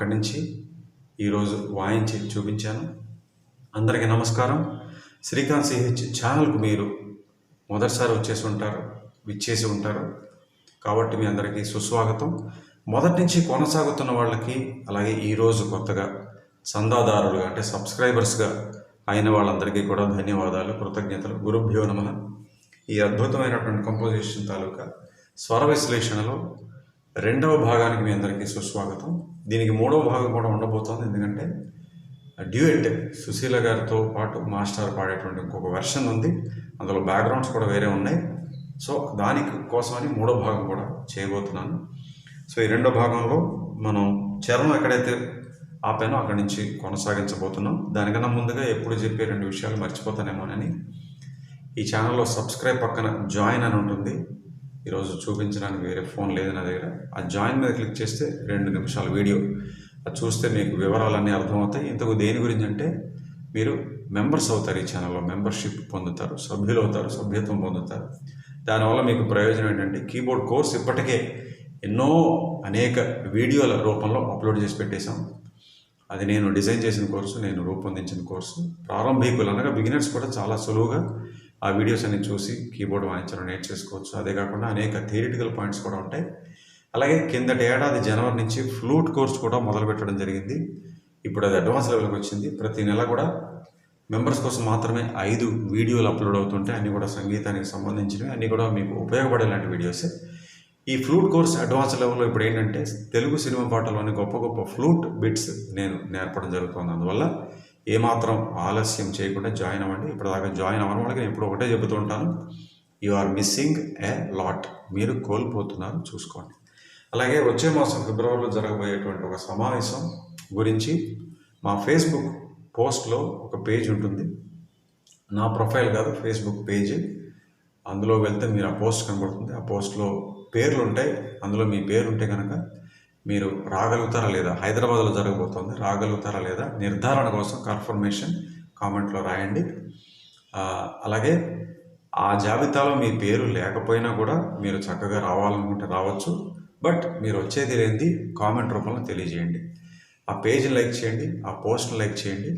అక్కడి నుంచి ఈరోజు వాయించి చూపించాను. అందరికీ నమస్కారం. శ్రీకాంత్ సిహెచ్ ఛానల్కు మీరు మొదటిసారి వచ్చేసి ఉంటారు విచ్చేసి ఉంటారు. కాబట్టి మీ అందరికీ సుస్వాగతం. మొదటి నుంచి కొనసాగుతున్న వాళ్ళకి అలాగే ఈరోజు కొత్తగా చందాదారులుగా అంటే సబ్స్క్రైబర్స్గా అయిన వాళ్ళందరికీ కూడా ధన్యవాదాలు కృతజ్ఞతలు. గురుభ్యో నమ. ఈ అద్భుతమైనటువంటి కంపోజిషన్ తాలూకా స్వర విశ్లేషణలో రెండవ భాగానికి మీ అందరికీ సుస్వాగతం. దీనికి మూడవ భాగం కూడా ఉండబోతోంది. ఎందుకంటే డ్యూయట్ సుశీల గారితో పాటు మాస్టర్ పాడేటువంటి ఇంకొక వెర్షన్ ఉంది. అందులో బ్యాక్గ్రౌండ్స్ కూడా వేరే ఉన్నాయి. సో దానికి కోసమని మూడో భాగం కూడా చేయబోతున్నాను. సో ఈ రెండో భాగంలో మనం చరణం ఎక్కడైతే ఆపానో అక్కడి నుంచి కొనసాగించబోతున్నాం. దానికన్నా ముందుగా ఎప్పుడు చెప్పే రెండు విషయాలు మర్చిపోతానేమోనని. ఈ ఛానల్లో సబ్స్క్రైబ్ పక్కన జాయిన్ అని ఉంటుంది. ఈరోజు చూపించడానికి వేరే ఫోన్ లేదు నా దగ్గర. ఆ జాయిన్ మీద క్లిక్ చేస్తే రెండు నిమిషాల వీడియో. అది చూస్తే మీకు వివరాలన్నీ అర్థమవుతాయి. ఇంతకు దేని గురించి అంటే మీరు మెంబర్స్ అవుతారు ఈ ఛానల్లో మెంబర్షిప్ పొందుతారు సభ్యులు అవుతారు సభ్యత్వం పొందుతారు. దానివల్ల మీకు ప్రయోజనం ఏంటంటే కీబోర్డ్ కోర్స్ ఇప్పటికే ఎన్నో అనేక వీడియోల రూపంలో అప్లోడ్ చేసి పెట్టేశాం. అది నేను డిజైన్ చేసిన కోర్సు నేను రూపొందించిన కోర్సు. ప్రారంభికులు అనగా బిగినర్స్ కూడా చాలా సులువుగా ఆ వీడియోస్ అన్ని చూసి కీబోర్డ్ వాయించడం నేర్చేసుకోవచ్చు అదే కాకుండా అనేక థియరిటికల్ పాయింట్స్ కూడా ఉంటాయి. అలాగే కిందటి ఏడాది జనవరి నుంచి ఫ్లూట్ కోర్స్ కూడా మొదలు పెట్టడం జరిగింది. ఇప్పుడు అది అడ్వాన్స్ లెవెల్కి వచ్చింది. ప్రతి నెల కూడా మెంబర్స్ కోసం మాత్రమే ఐదు వీడియోలు అప్లోడ్ అవుతుంటాయి. అన్నీ కూడా సంగీతానికి సంబంధించినవి. అన్నీ కూడా మీకు ఉపయోగపడేలాంటి వీడియోసే. ఈ ఫ్లూట్ కోర్స్ అడ్వాన్స్ లెవెల్లో ఇప్పుడు ఏంటంటే తెలుగు సినిమా పాటలోని గొప్ప గొప్ప ఫ్లూట్ బిట్స్ నేను నేర్పడం జరుగుతుంది. అందువల్ల ఏమాత్రం ఆలస్యం చేయకుండా జాయిన్ అవ్వండి. ఇప్పటిదాకా జాయిన్ అవ్వడం వాళ్ళకి నేను ఇప్పుడు ఒకటే చెబుతుంటాను you are missing a lot మీరు కోల్పోతున్నారు. చూసుకోండి. అలాగే వచ్చే మాసం ఫిబ్రవరిలో జరగబోయేటువంటి ఒక సమావేశం గురించి మా ఫేస్బుక్ పోస్ట్లో ఒక పేజ్ ఉంటుంది. నా ప్రొఫైల్ కాదు ఫేస్బుక్ పేజ్. అందులో వెళ్తే మీరు ఆ పోస్ట్ కనబడుతుంది. ఆ పోస్ట్లో పేర్లు ఉంటాయి అందులో మీ పేరు ఉంటే కనుక మీరు రాగలుగుతారా లేదా? హైదరాబాద్లో జరగబోతోంది. రాగలుగుతారా లేదా? నిర్ధారణ కోసం కన్ఫర్మేషన్ కామెంట్లో రాయండి. అలాగే ఆ జాబితాలో మీ పేరు లేకపోయినా కూడా మీరు చక్కగా రావాలనుకుంటే రావచ్చు. బట్ మీరు వచ్చేది లేనిది కామెంట్ రూపంలో తెలియజేయండి. ఆ పేజీని లైక్ చేయండి ఆ పోస్ట్ని లైక్ చేయండి.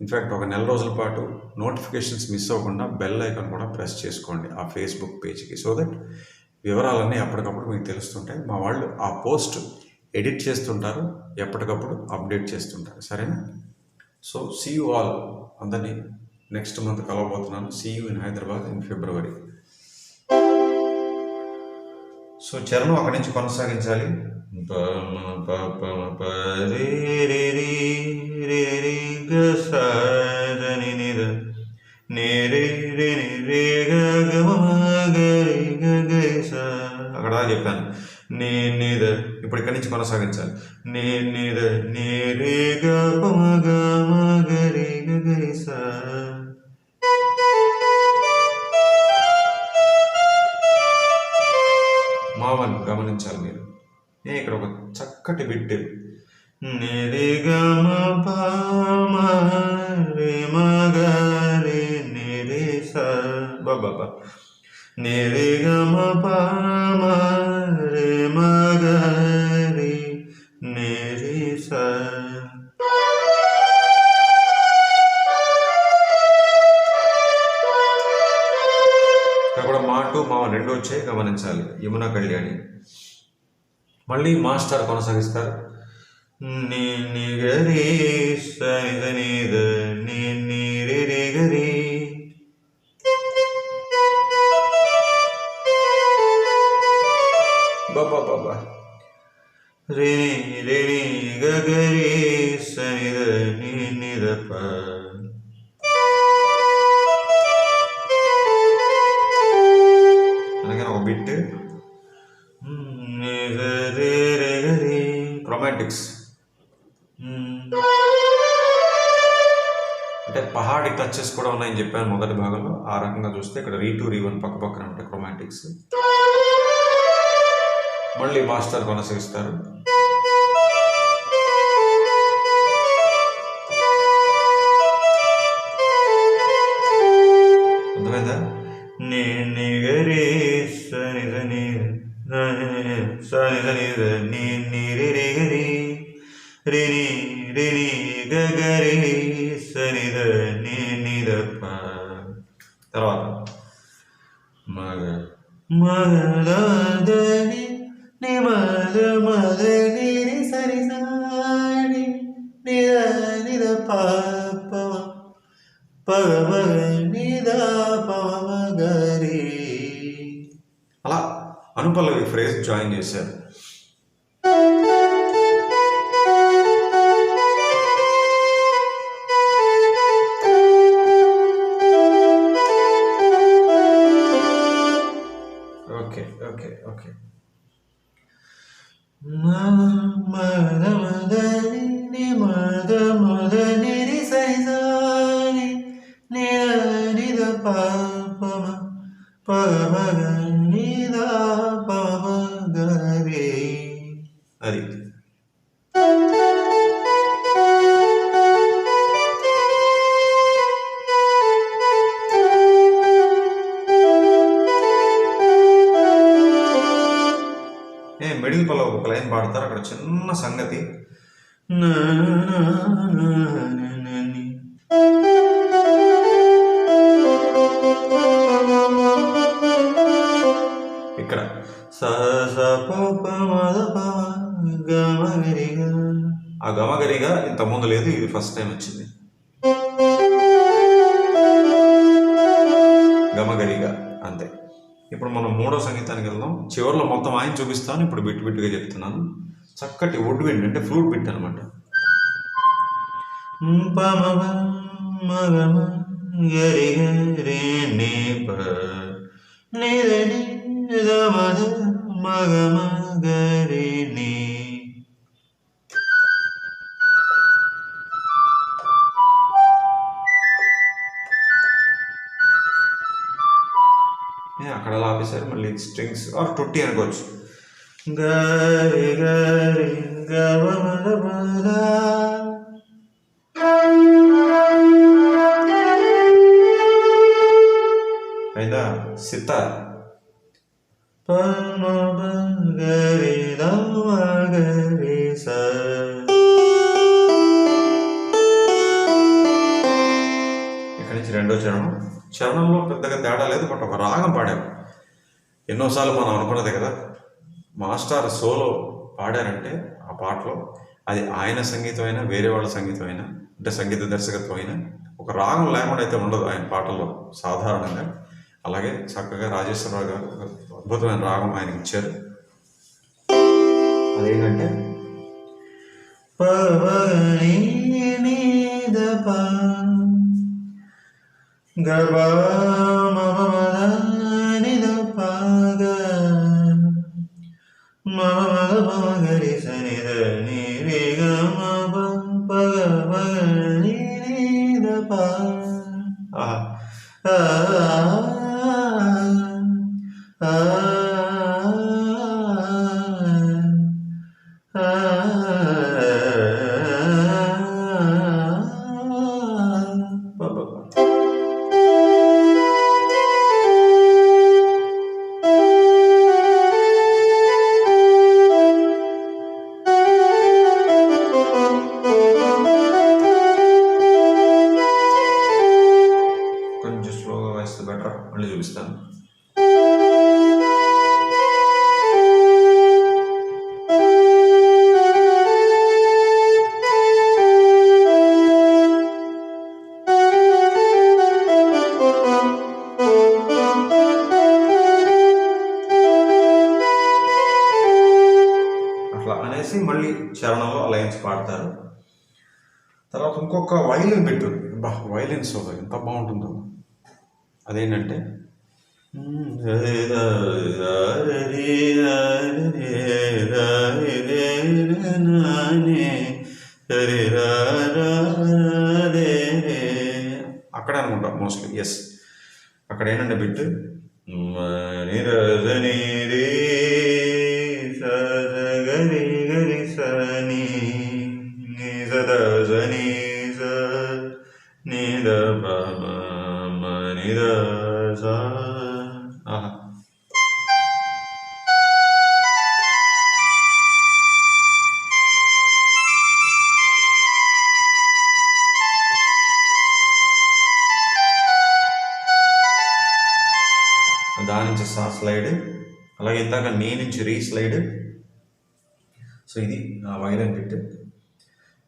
ఇన్ఫ్యాక్ట్ ఒక నెల రోజుల పాటు నోటిఫికేషన్స్ మిస్ అవ్వకుండా బెల్ ఐకాన్ కూడా ప్రెస్ చేసుకోండి ఆ ఫేస్బుక్ పేజ్కి. సో దట్ వివరాలన్నీ ఎప్పటికప్పుడు మీకు తెలుస్తుంటాయి. మా వాళ్ళు ఆ పోస్ట్ ఎడిట్ చేస్తుంటారు ఎప్పటికప్పుడు అప్డేట్ చేస్తుంటారు. సరేనా? సో సీ యూ ఆల్ అందరినీ next month కలవబోతున్నాను. See you in Hyderabad in February so చరణం అక్కడి నుంచి కొనసాగించాలి. నేరే కొనసాగించాలి. నే నిర నేరే నే రే మావన్ గమనించాలి మీరు. నేను ఇక్కడ ఒక చక్కటి బిట్ నిరి గమ పామ రే నిరి స బాబా నిరి గమ పామ గమనించాలి. యమున కళ్యాణి. మళ్ళీ మాస్టర్ కొనసాగిస్తారు. నీ ని గరి సని దని ద రి గరి బాబా బాబా రి ని రి ని గ ఉన్నాయని చెప్పాను మొదటి భాగంలో. ఆ రకంగా చూస్తే ఇక్కడ రీ టూ రీ వన్ పక్క పక్కన ఉంటాయి క్రొమాటిక్స్. మళ్ళీ మాస్టర్ కొనసాగిస్తారు. మగ మగ ద ద ని ని మద మద ని రి సరి సాని ని ద ని ద ప ప పగ పగ ని ద ప గ రి అలా అనుపల్లవి ఫ్రేజ్ జాయిన్ చేశారు లైన్ పాడతారు? అక్కడ చిన్న సంగతి. ఇక్కడ. స ఆ గమగరిగా ఇంత ముందు లేదు ఇది ఫస్ట్ టైం వచ్చింది. గమగరిగా అంతే. ఇప్పుడు మనం మూడో సంగీతానికి వెళ్దాం. చివరిలో మొత్తం ఆయన చూపిస్తాను. ఇప్పుడు బిట్ బిట్టుగా చెప్తున్నాను. చక్కటి వుడ్ విండ్ అంటే ఫ్లూట్ బిట్ అనమాట మగమ గరి నీ ఆపేశారు మళ్ళీ స్ట్రింగ్స్ ఆర్ టుట్టి అనుకోవచ్చు గ రి గ రి గ మ మ ద సోలో పాడారంటే ఆ పాటలో అది ఆయన సంగీతం అయినా వేరే వాళ్ళ సంగీతం అయినా అంటే సంగీత దర్శకత్వం అయినా ఒక రాగం లేకుండా అయితే ఉండదు ఆయన పాటల్లో సాధారణంగా. అలాగే చక్కగా రాజేశ్వరరావు గారు అద్భుతమైన రాగం ఆయనకి ఇచ్చారు. అదేంటంటే పవని మ ఆ ఒక వైలిన్ బిట్ బా వైలిన్ సోలో ఎంత బాగుంటుందో. అదేంటంటే అక్కడే అనుకుంటా మోస్ట్లీ ఎస్ అక్కడ ఏంటంటే బిట్ నిరజని மனித மனித దాని నుంచి సా స్లైడ్ అలాగే ఇందాక నీ నుంచి రీ స్లైడ్ సో ఇది ఆ వైలెన్ బిట్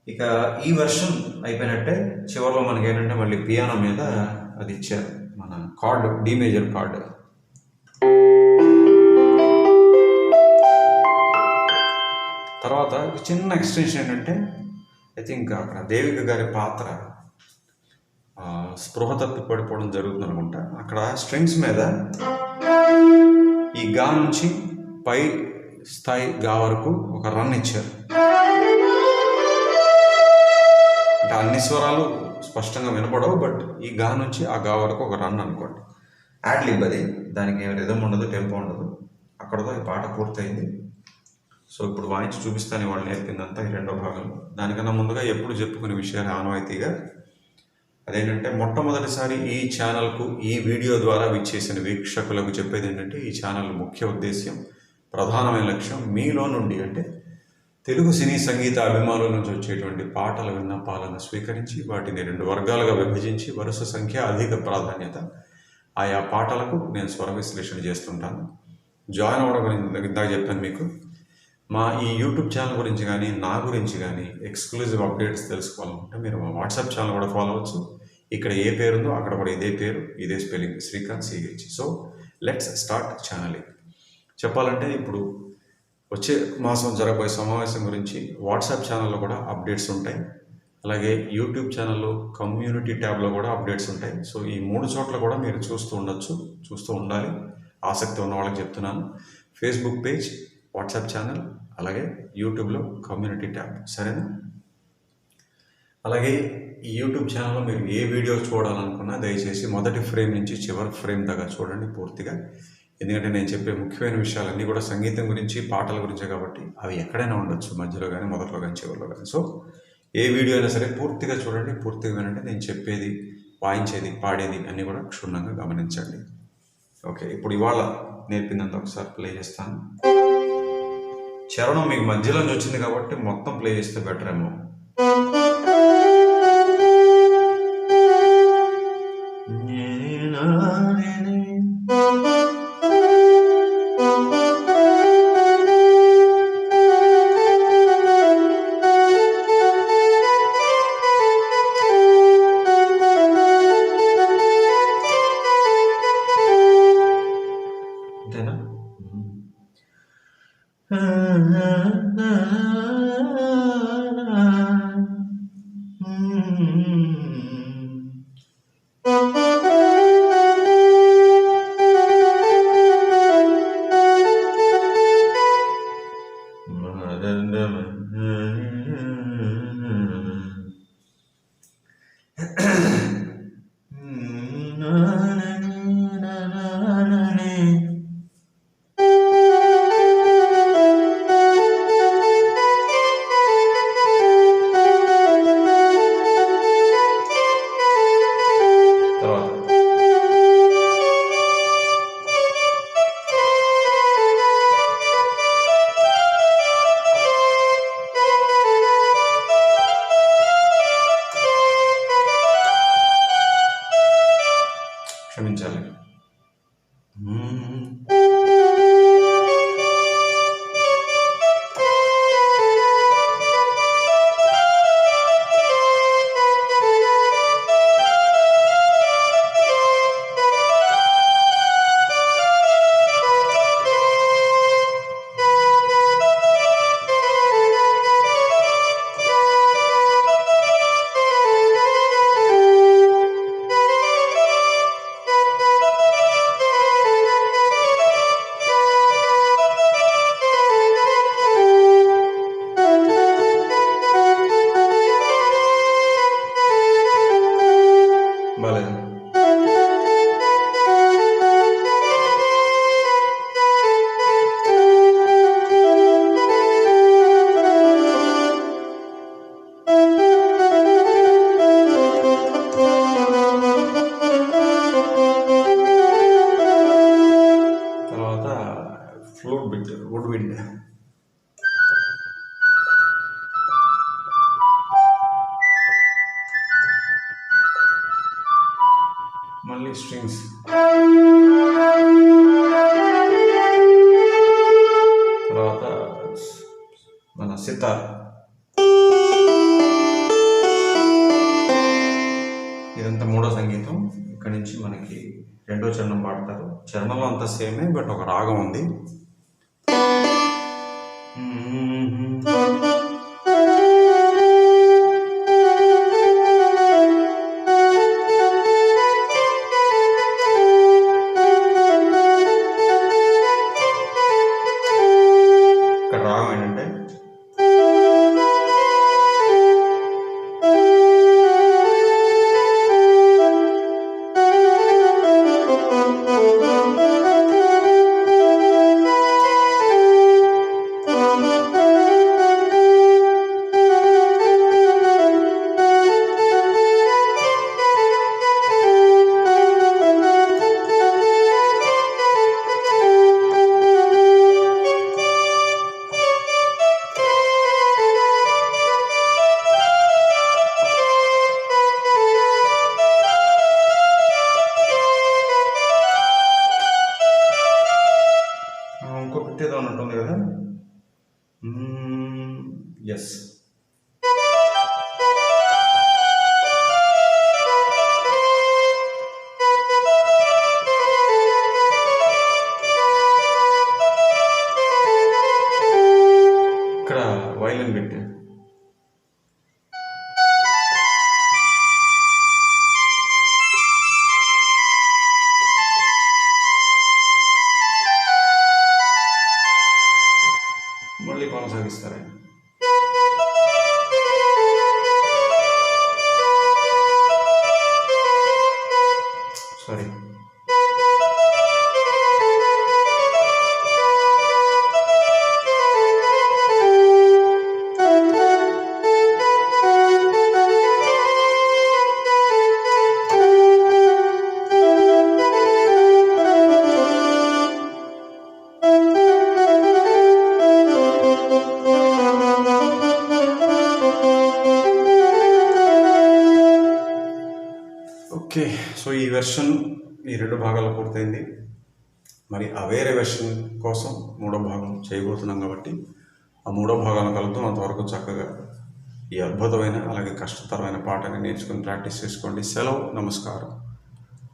ఇక ఈ వర్షన్ అయిపోయినట్టే చివరిలో మనకి ఏంటంటే మళ్ళీ పియానో మీద అది ఇచ్చారు. మన కార్డు డి మేజర్ కార్డ్. తర్వాత చిన్న ఎక్స్టెన్షన్ ఏంటంటే ఐ థింక్ అక్కడ దేవిక గారి పాత్ర స్పృహ తప్పి పడిపోవడం జరుగుతుంది అనుకుంటా అక్కడ స్ట్రింగ్స్ మీద ఈ గా నుంచి పై స్థాయి గా వరకు ఒక రన్ ఇచ్చారు. అన్ని స్వరాలు స్పష్టంగా వినపడవు బట్ ఈ గా నుంచి ఆ గా వరకు ఒక రన్ అనుకోండి. యాడ్లిబ్ అది. దానికి ఏం రిధం ఉండదు టెంపో ఉండదు. అక్కడతో ఈ పాట పూర్తయింది. సో ఇప్పుడు వాయించి చూపిస్తాను వాళ్ళు నేర్పిందంతా ఈ రెండో భాగం దానికన్నా ముందుగా ఎప్పుడు చెప్పుకునే విషయాలు ఆనవాయితీగా. అదేంటంటే మొట్టమొదటిసారి ఈ ఛానల్కు ఈ వీడియో ద్వారా విచ్చేసిన వీక్షకులకు చెప్పేది ఏంటంటే ఈ ఛానల్ ముఖ్య ఉద్దేశ్యం ప్రధానమైన లక్ష్యం మీలో నుండి అంటే తెలుగు సినీ సంగీత అభిమానుల నుంచి వచ్చేటువంటి పాటల విన్నపాలను స్వీకరించి వాటిని రెండు వర్గాలుగా విభజించి వరుస సంఖ్య అధిక ప్రాధాన్యత ఆయా పాటలకు నేను స్వర విశ్లేషణ చేస్తుంటాను. జాయిన్ అవ్వడం గురించి ఇందాక చెప్పాను మీకు. మా ఈ యూట్యూబ్ ఛానల్ గురించి కానీ నా గురించి కానీ ఎక్స్క్లూజివ్ అప్డేట్స్ తెలుసుకోవాలనుకుంటే మీరు మా వాట్సాప్ ఛానల్ కూడా ఫాలో అవ్వచ్చు. ఇక్కడ ఏ పేరు ఉందో అక్కడ కూడా ఇదే పేరు ఇదే spelling. Srikanth CH so let's start channeling. చెప్పాలంటే ఇప్పుడు వచ్చే మాసం జరగబోయే సమావేశం గురించి వాట్సాప్ ఛానల్లో కూడా అప్డేట్స్ ఉంటాయి. అలాగే యూట్యూబ్ ఛానల్లో కమ్యూనిటీ ట్యాబ్లో కూడా అప్డేట్స్ ఉంటాయి. సో ఈ మూడు చోట్ల కూడా మీరు చూస్తూ ఉండొచ్చు చూస్తూ ఉండాలి. ఆసక్తి ఉన్న వాళ్ళకి చెప్తున్నాను. ఫేస్బుక్ పేజ్ వాట్సాప్ ఛానల్ అలాగే యూట్యూబ్లో కమ్యూనిటీ ట్యాబ్. సరేనా? అలాగే ఈ యూట్యూబ్ ఛానల్లో మీరు ఏ వీడియో చూడాలనుకున్నా దయచేసి మొదటి ఫ్రేమ్ నుంచి చివరి ఫ్రేమ్ దాకా చూడండి పూర్తిగా. ఎందుకంటే నేను చెప్పే ముఖ్యమైన విషయాలన్నీ కూడా సంగీతం గురించి పాటల గురించే కాబట్టి అవి ఎక్కడైనా ఉండొచ్చు మధ్యలో కానీ మొదట్లో కానీ చివరిలో కానీ సో ఏ వీడియో అయినా సరే పూర్తిగా చూడండి పూర్తిగా వినండి. నేను చెప్పేది వాయించేది పాడేది అన్నీ కూడా క్షుణ్ణంగా గమనించండి. ఓకే ఇప్పుడు ఇవాళ నేర్పిందంత ఒకసారి ప్లే చేస్తాను. చరణం మీకు మధ్యలో నుంచి వచ్చింది కాబట్టి మొత్తం ప్లే చేస్తే బెటర్ ఏమో flute bit wood violin bit మళ్ళీ వెర్షన్ ఈ రెండు భాగాలు పూర్తయింది. మరి ఆ వేరే వెర్షన్ కోసం మూడో భాగం చేయబోతున్నాం కాబట్టి ఆ మూడో భాగాలను కలుపుతూ అంతవరకు చక్కగా ఈ అద్భుతమైన అలాగే కష్టతరమైన పాటని నేర్చుకుని ప్రాక్టీస్ చేసుకోండి. సెలవు నమస్కారం.